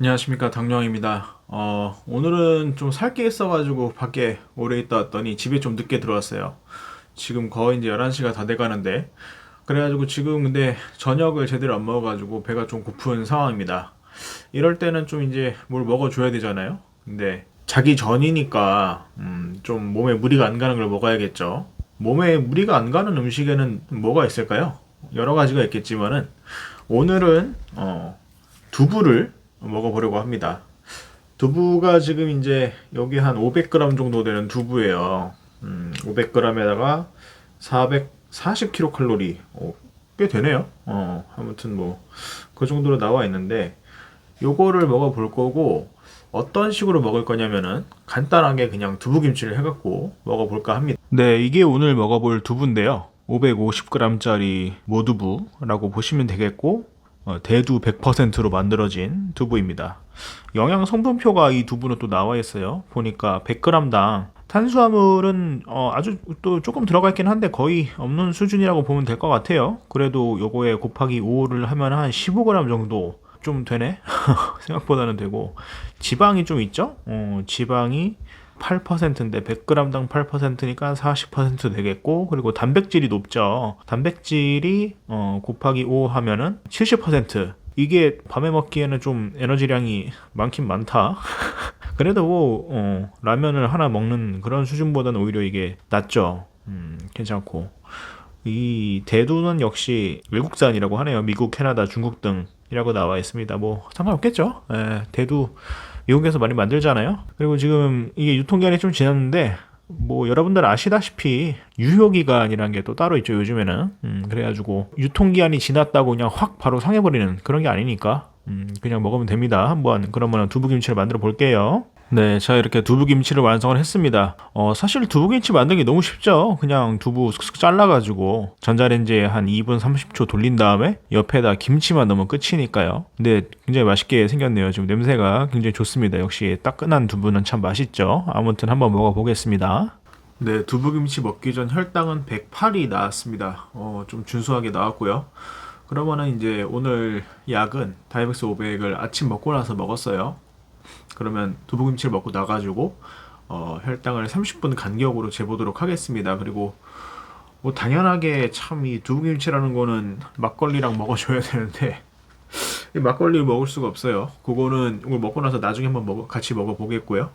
안녕하십니까 당뇨입니다. 어, 오늘은 좀 살 게 있어가지고 밖에 오래 있다 왔더니 집에 좀 늦게 들어왔어요. 지금 거의 이제 11시가 다 돼가는데 그래가지고 지금 근데 저녁을 제대로 안 먹어가지고 배가 좀 고픈 상황입니다. 이럴 때는 좀 이제 뭘 먹어줘야 되잖아요. 근데 자기 전이니까 음, 좀 몸에 무리가 안 가는 걸 먹어야겠죠. 몸에 무리가 안 가는 음식에는 뭐가 있을까요? 여러 가지가 있겠지만은 오늘은 어, 두부를 먹어보려고 합니다. 두부가 지금 이제 여기 한 500g 정도 되는 두부예요. 음, 500g에다가 440kcal. 어, 꽤 되네요. 어, 아무튼 뭐 그 정도로 나와 있는데 요거를 먹어볼 거고 어떤 식으로 먹을 거냐면은 간단하게 그냥 두부김치를 해갖고 먹어볼까 합니다. 네, 이게 오늘 먹어볼 두부인데요. 550g짜리 모두부라고 보시면 되겠고 어, 대두 100%로 만들어진 두부입니다. 영양 성분표가 이 두부는 또 나와 있어요. 보니까 100g당 탄수화물은 어, 아주 또 조금 들어가 있긴 한데 거의 없는 수준이라고 보면 될 것 같아요. 그래도 요거에 곱하기 5를 하면 한 15g 정도 좀 되네? 생각보다는 되고 지방이 좀 있죠? 어, 지방이 8%인데 100g당 8%니까 40% 되겠고 그리고 단백질이 높죠. 단백질이 어, 곱하기 5 하면은 70% 이게 밤에 먹기에는 좀 에너지량이 많긴 많다. 그래도 뭐, 어, 라면을 하나 먹는 그런 수준보다는 오히려 이게 낫죠. 음, 괜찮고. 이 대두는 역시 외국산이라고 하네요. 미국, 캐나다, 중국 등이라고 나와 있습니다. 뭐 상관없겠죠. 예, 대두 미국에서 많이 만들잖아요. 그리고 지금 이게 유통기한이 좀 지났는데 뭐 여러분들 아시다시피 유효기간이라는 게 또 따로 있죠 요즘에는. 음, 그래가지고 유통기한이 지났다고 그냥 확 바로 상해버리는 그런 게 아니니까. 음, 그냥 먹으면 됩니다. 한번 그러면 두부김치를 만들어 볼게요 네, 자 이렇게 두부김치를 완성을 했습니다. 어, 사실 두부김치 만들기 너무 쉽죠. 그냥 두부 슥슥 잘라가지고 전자레인지에 한 2분 30초 돌린 다음에 옆에다 김치만 넣으면 끝이니까요. 근데 굉장히 맛있게 생겼네요. 지금 냄새가 굉장히 좋습니다. 역시 따끈한 두부는 참 맛있죠. 아무튼 한번 먹어보겠습니다. 네, 두부김치 먹기 전 혈당은 108이 나왔습니다. 어, 좀 준수하게 나왔고요. 그러면은 이제 오늘 약은 다이맥스 500을 아침 먹고 나서 먹었어요. 그러면 두부김치를 먹고 나가지고 어, 혈당을 30분 간격으로 재보도록 하겠습니다. 그리고 뭐 당연하게 참 이 두부김치라는 거는 막걸리랑 먹어줘야 되는데 이 막걸리를 먹을 수가 없어요. 그거는 이걸 먹고 나서 나중에 한번 먹어, 같이 먹어보겠고요.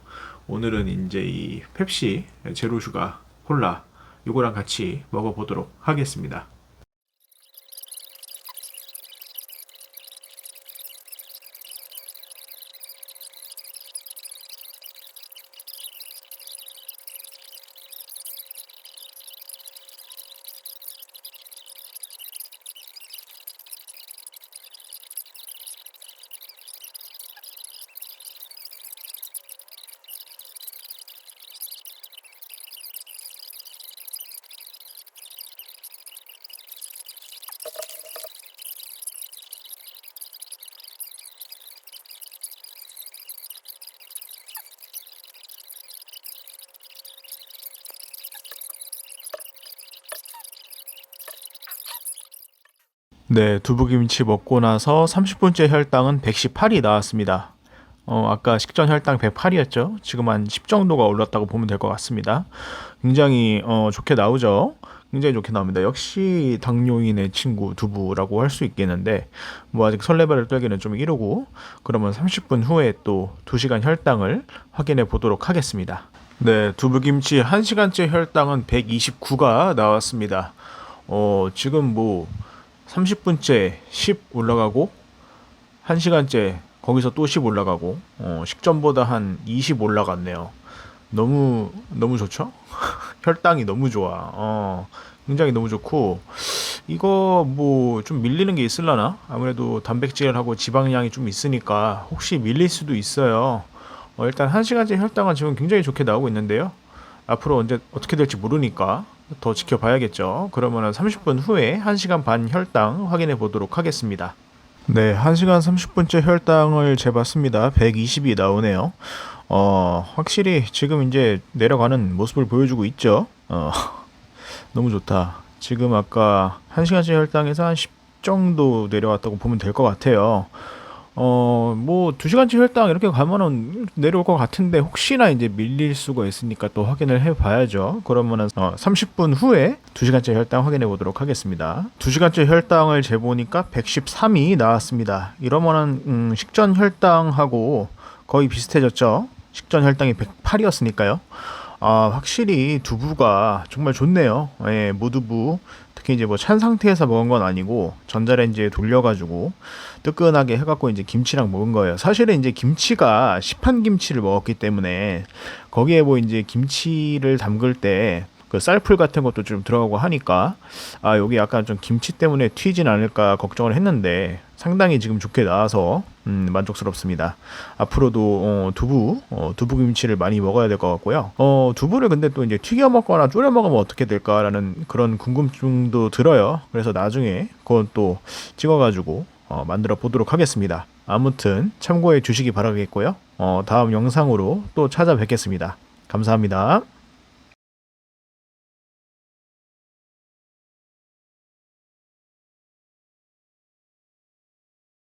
오늘은 이제 이 펩시 제로슈가 콜라 이거랑 같이 먹어보도록 하겠습니다. 네, 두부김치 먹고 나서 30분째 혈당은 118이 나왔습니다. 어, 아까 식전 혈당 108이었죠. 지금 한 10 정도가 올랐다고 보면 될 것 같습니다. 굉장히 어, 좋게 나오죠. 굉장히 좋게 나옵니다. 역시 당뇨인의 친구 두부라고 할 수 있겠는데 뭐 아직 설레발을 떨기는 좀 이르고 그러면 30분 후에 또 2시간 혈당을 확인해 보도록 하겠습니다. 네, 두부김치 1시간째 혈당은 129가 나왔습니다. 어, 지금 뭐 30분째 10 올라가고 1시간째 거기서 또 10 올라가고 어, 식전보다 한 20 올라갔네요. 너무 너무 좋죠? 혈당이 너무 좋아. 어, 굉장히 너무 좋고 이거 뭐 좀 밀리는 게 있을라나? 아무래도 단백질하고 지방량이 좀 있으니까 혹시 밀릴 수도 있어요. 어, 일단 1시간째 혈당은 지금 굉장히 좋게 나오고 있는데요. 앞으로 언제 어떻게 될지 모르니까 더 지켜봐야겠죠. 그러면 30분 후에 1시간 반 혈당 확인해 보도록 하겠습니다. 네, 1시간 30분째 혈당을 재봤습니다. 120이 나오네요. 어, 확실히 지금 이제 내려가는 모습을 보여주고 있죠. 어, 너무 좋다. 지금 아까 1시간째 혈당에서 한 10 정도 내려왔다고 보면 될 것 같아요. 어, 뭐, 2시간째 혈당 이렇게 가면은 내려올 것 같은데, 혹시나 이제 밀릴 수가 있으니까 또 확인을 해 봐야죠. 그러면은, 어, 30분 후에 2시간째 혈당 확인해 보도록 하겠습니다. 2시간째 혈당을 재보니까 113이 나왔습니다. 이러면은, 음, 식전 혈당하고 거의 비슷해졌죠. 식전 혈당이 108이었으니까요. 아, 확실히 두부가 정말 좋네요. 예, 모두부. 특히 이제 뭐 찬 상태에서 먹은 건 아니고 전자레인지에 돌려가지고 뜨끈하게 해갖고 이제 김치랑 먹은 거예요. 사실은 이제 김치가 시판 김치를 먹었기 때문에 거기에 뭐 이제 김치를 담글 때 그 쌀풀 같은 것도 좀 들어가고 하니까 아 여기 약간 좀 김치 때문에 튀진 않을까 걱정을 했는데 상당히 지금 좋게 나와서 음, 만족스럽습니다. 앞으로도 어, 두부 어, 두부 김치를 많이 먹어야 될 것 같고요. 어, 두부를 근데 또 이제 튀겨 먹거나 졸여 먹으면 어떻게 될까라는 그런 궁금증도 들어요. 그래서 나중에 그건 또 찍어가지고 어, 만들어 보도록 하겠습니다. 아무튼 참고해 주시기 바라겠고요. 어, 다음 영상으로 또 찾아뵙겠습니다. 감사합니다.